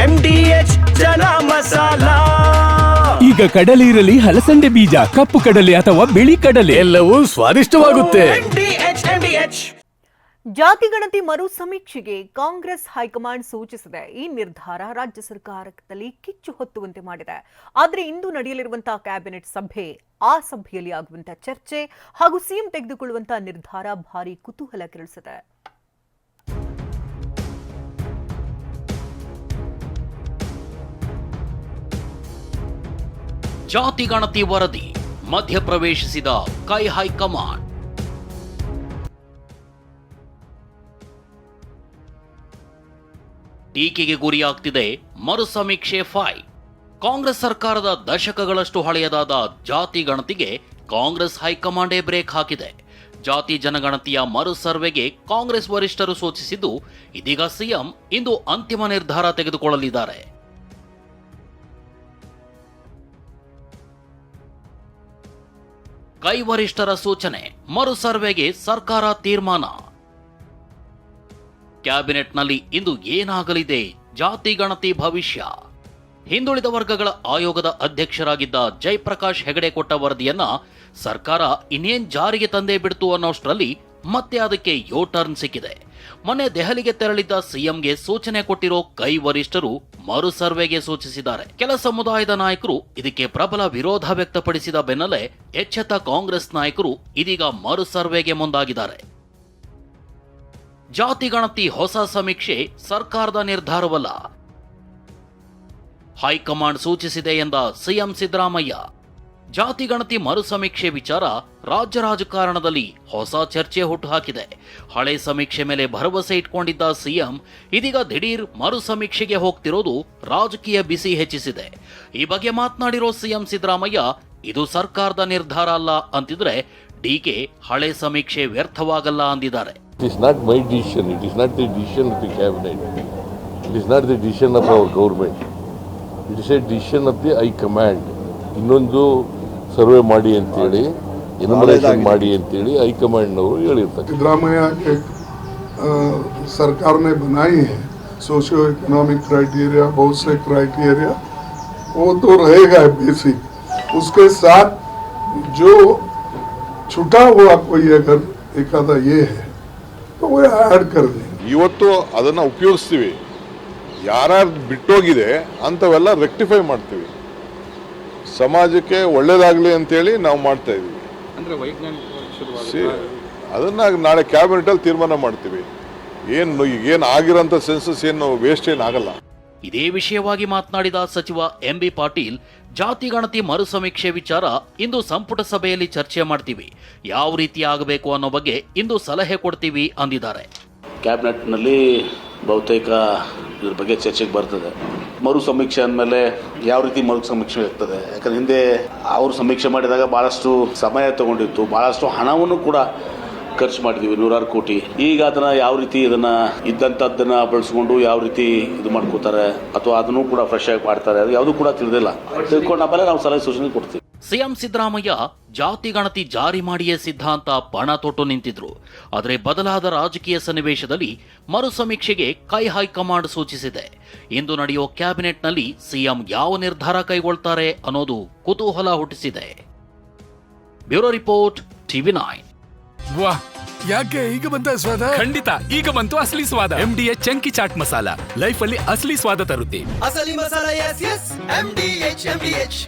M D H chana masala. ಈಗ ಕಡಲೆ ಇರಲಿ ಹಲಸಂಡೆ ಬೀಜ ಕಪ್ಪು ಕಡಲೆ ಅಥವಾ ಬಿಳಿ ಕಡಲೆ. ಎಲ್ಲವೂ ಸ್ವಾದಿಷ್ಟವಾಗುತ್ತೆ. M D H M D H ಜಾತಿ ಗಣತಿ ಮರು ಸಮೀಕ್ಷೆಗೆ ಕಾಂಗ್ರೆಸ್ ಹೈಕಮಾಂಡ್ ಸೂಚಿಸಿದೆ. ಈ ನಿರ್ಧಾರ ರಾಜ್ಯ ಸರ್ಕಾರದಲ್ಲಿ ಕಿಚ್ಚು ಹೊತ್ತುವಂತೆ ಮಾಡಿದೆ. ಆದರೆ ಇಂದು ನಡೆಯಲಿರುವಂತಹ ಕ್ಯಾಬಿನೆಟ್ ಸಭೆ ಆ ಸಭೆಯಲ್ಲಿ ಆಗುವಂತಹ ಚರ್ಚೆ ಹಾಗೂ ಸಿಎಂ ತೆಗೆದುಕೊಳ್ಳುವಂತಹ ನಿರ್ಧಾರ ಭಾರಿ ಕುತೂಹಲ ಕೆರಳಿಸಿದೆ. ಜಾತಿ ಗಣತಿ ವರದಿ ಮಧ್ಯಪ್ರವೇಶಿಸಿದ ಕೈ ಹೈಕಮಾಂಡ್. ಟೀಕೆಗೆ ಗುರಿಯಾಗ್ತಿದೆ ಮರು ಸಮೀಕ್ಷೆ ಫೈ ಕಾಂಗ್ರೆಸ್ ಸರ್ಕಾರದ ದಶಕಗಳಷ್ಟು ಹಳೆಯದಾದ ಜಾತಿ ಗಣತಿಗೆ ಕಾಂಗ್ರೆಸ್ ಹೈಕಮಾಂಡೇ ಬ್ರೇಕ್ ಹಾಕಿದೆ. ಜಾತಿ ಜನಗಣತಿಯ ಮರು ಸರ್ವೆಗೆ ಕಾಂಗ್ರೆಸ್ ವರಿಷ್ಠರು ಸೂಚಿಸಿದ್ದು ಇದೀಗ ಸಿಎಂ ಇಂದು ಅಂತಿಮ ನಿರ್ಧಾರ ತೆಗೆದುಕೊಳ್ಳಲಿದ್ದಾರೆ. ಕೈ ವರಿಷ್ಠರ ಸೂಚನೆ. ಮರು ಸರ್ವೆಗೆ ಸರ್ಕಾರ ತೀರ್ಮಾನ. ಕ್ಯಾಬಿನೆಟ್ನಲ್ಲಿ ಇಂದು ಏನಾಗಲಿದೆ? ಜಾತಿ ಗಣತಿ ಭವಿಷ್ಯ. ಹಿಂದುಳಿದ ವರ್ಗಗಳ ಆಯೋಗದ ಅಧ್ಯಕ್ಷರಾಗಿದ್ದ ಜಯಪ್ರಕಾಶ್ ಹೆಗಡೆ ಕೊಟ್ಟ ವರದಿಯನ್ನ ಸರ್ಕಾರ ಇನ್ನೇನ್ ಜಾರಿಗೆ ತಂದೇ ಬಿಡ್ತು ಅನ್ನೋಷ್ಟರಲ್ಲಿ ಮತ್ತೆ ಅದಕ್ಕೆ ಯೋ ಟರ್ನ್ ಸಿಕ್ಕಿದೆ. ಮೊನ್ನೆ ದೆಹಲಿಗೆ ತೆರಳಿದ್ದ ಸಿಎಂಗೆ ಸೂಚನೆ ಕೊಟ್ಟಿರೋ ಕೈ ವರಿಷ್ಠರು ಮರು ಸರ್ವೆಗೆ ಸೂಚಿಸಿದ್ದಾರೆ. ಕೆಲ ಸಮುದಾಯದ ನಾಯಕರು ಇದಕ್ಕೆ ಪ್ರಬಲ ವಿರೋಧ ವ್ಯಕ್ತಪಡಿಸಿದ ಬೆನ್ನಲ್ಲೇ ಎಚ್ಚೆತ್ತ ಕಾಂಗ್ರೆಸ್ ನಾಯಕರು ಇದೀಗ ಮರು ಸರ್ವೆಗೆ ಮುಂದಾಗಿದ್ದಾರೆ. ಜಾತಿ ಗಣತಿ ಹೊಸ ಸಮೀಕ್ಷೆ ಸರ್ಕಾರದ ನಿರ್ಧಾರವಲ್ಲ. ಹೈಕಮಾಂಡ್ ಸೂಚಿಸಿದೆ ಎಂದ ಸಿಎಂ ಸಿದ್ದರಾಮಯ್ಯ. ಜಾತಿ ಗಣತಿ ಮರು ಸಮೀಕ್ಷೆ ವಿಚಾರ ರಾಜ್ಯ ರಾಜಕಾರಣದಲ್ಲಿ ಹೊಸ ಚರ್ಚೆ ಹುಟ್ಟುಹಾಕಿದೆ. ಹಳೆ ಸಮೀಕ್ಷೆ ಮೇಲೆ ಭರವಸೆ ಇಟ್ಕೊಂಡಿದ್ದ ಸಿಎಂ, ಇದೀಗ ದಿಢೀರ್ ಮರು ಸಮೀಕ್ಷೆಗೆ ಹೋಗ್ತಿರೋದು ರಾಜಕೀಯ ಬಿಸಿ ಹೆಚ್ಚಿಸಿದೆ. ಈ ಬಗ್ಗೆ ಮಾತನಾಡಿರೋ ಸಿಎಂ ಸಿದ್ದರಾಮಯ್ಯ, ಇದು ಸರ್ಕಾರದ ನಿರ್ಧಾರ ಅಲ್ಲ ಅಂತಿದ್ರೆ ಡಿಕೆ ಹಳೆ ಸಮೀಕ್ಷೆ ವ್ಯರ್ಥವಾಗಲ್ಲ ಅಂದಿದ್ದಾರೆ. ಇನ್ನೊಂದು ಸರ್ವೆ ಮಾಡಿ ಅಂತೇಳಿ ಎನ್ಯುಮರೇಷನ್ ಮಾಡಿ ಅಂತೇಳಿ ಹೈಕಮಾಂಡ್ನವರು ಹೇಳಿರ್ತಾರೆ सिद्धरामैया के अ, सरकार ने बनाई है सोशियो इकोनॉमिक क्राइटेरिया बहुत से क्राइटेरिया वो तो रहेगा बेसिक उसके साथ जो छुटा हुआ कोई अगर एक आधा ये है तो वो ऐड कर दें ಇವತ್ತು ಅದನ್ನ ಉಪಯೋಗಿಸ್ತೀವಿ ಯಾರ್ಯಾರು ಬಿಟ್ಟೋಗಿದೆ ಅಂಥವೆಲ್ಲ ರೆಕ್ಟಿಫೈ ಮಾಡ್ತೀವಿ ಸಮಾಜಕ್ಕೆ ಒಳ್ಳೇದಾಗಲಿ ಅಂತೇಳಿ ನಾವು ಮಾಡ್ತಾ ಇದೀವಿ ವೈಜ್ಞಾನಿಕ ಅದನ್ನ ನಾಳೆ ಕ್ಯಾಬಿನೆಟಲ್ಲಿ ತೀರ್ಮಾನ ಮಾಡ್ತೀವಿ. ಏನು ಏನು ಆಗಿರೋಂಥ ಸೆನ್ಸಸ್ ಏನು ವೇಸ್ಟ್ ಏನಾಗಲ್ಲ ಆಗಲ್ಲ. ಇದೇ ವಿಷಯವಾಗಿ ಮಾತನಾಡಿದ ಸಚಿವ ಎಂ ಬಿ ಪಾಟೀಲ್ ಜಾತಿ ಗಣತಿ ಮರು ಸಮೀಕ್ಷೆ ವಿಚಾರ ಇಂದು ಸಂಪುಟ ಸಭೆಯಲ್ಲಿ ಚರ್ಚೆ ಮಾಡ್ತೀವಿ. ಯಾವ ರೀತಿ ಆಗಬೇಕು ಅನ್ನೋ ಬಗ್ಗೆ ಇಂದು ಸಲಹೆ ಕೊಡ್ತೀವಿ ಅಂದಿದ್ದಾರೆ. ಕ್ಯಾಬಿನೆಟ್ನಲ್ಲಿ ಬಹುತೇಕ ಇದ್ರ ಬಗ್ಗೆ ಚರ್ಚೆಗೆ ಬರ್ತದೆ. ಮರು ಸಮೀಕ್ಷೆ ಅಂದಮೇಲೆ ಯಾವ ರೀತಿ ಮರು ಸಮೀಕ್ಷೆ ಇರ್ತದೆ? ಯಾಕಂದ್ರೆ ಹಿಂದೆ ಅವರು ಸಮೀಕ್ಷೆ ಮಾಡಿದಾಗ ಭಾಳಷ್ಟು ಸಮಯ ತಗೊಂಡಿತ್ತು. ಭಾಳಷ್ಟು ಹಣವನ್ನು ಕೂಡ ಖರ್ಚು ಮಾಡಿದ್ವಿ, ನೂರಾರು ಕೋಟಿ. ಈಗ ಅದನ್ನ ಯಾವ ರೀತಿ ಇದನ್ನ ಇದ್ದಂಥದ್ದನ್ನ ಬಳಸ್ಕೊಂಡು ಯಾವ ರೀತಿ ಇದು ಮಾಡ್ಕೋತಾರೆ? ಅಥವಾ ಅದನ್ನು ಕೂಡ ಫ್ರೆಶ್ ಆಗಿ ಮಾಡ್ತಾರೆ? ಅದು ಯಾವುದೂ ಕೂಡ ತಿಳಿದಿಲ್ಲ. ತಿಳ್ಕೊಂಡು ಆಮೇಲೆ ನಾವು ಸಲಹೆ ಸೂಚನೆ ಕೊಡ್ತೀವಿ. ಸಿಎಂ ಸಿದ್ದರಾಮಯ್ಯ ಜಾತಿ ಗಣತಿ ಜಾರಿ ಮಾಡಿಯೇ ಸಿದ್ಧ ಅಂತ ಪಣ ತೊಟ್ಟು ನಿಂತಿದ್ರು. ಆದರೆ ಬದಲಾದ ರಾಜಕೀಯ ಸನ್ನಿವೇಶದಲ್ಲಿ ಮರು ಸಮೀಕ್ಷೆಗೆ ಕೈ ಹೈಕಮಾಂಡ್ ಸೂಚಿಸಿದೆ. ಇಂದು ನಡೆಯೋ ಕ್ಯಾಬಿನೆಟ್ನಲ್ಲಿ ಸಿಎಂ ಯಾವ ನಿರ್ಧಾರ ಕೈಗೊಳ್ತಾರೆ ಅನ್ನೋದು ಕುತೂಹಲ ಹುಟ್ಟಿಸಿದೆ. Bureau report TV nine. ವಾಹ್ ಯಾಕೆ ಈಗ ಬಂತ ಸ್ವಾದ? ಖಂಡಿತ ಈಗ ಬಂತು ಅಸಲಿ ಸ್ವಾದ. M D H chunky chaat masala. Life ಅಲ್ಲಿ ಅಸಲಿ ಸ್ವಾದ ತರುತ್ತೆ. ಅಸಲಿ masala S S M D H M D H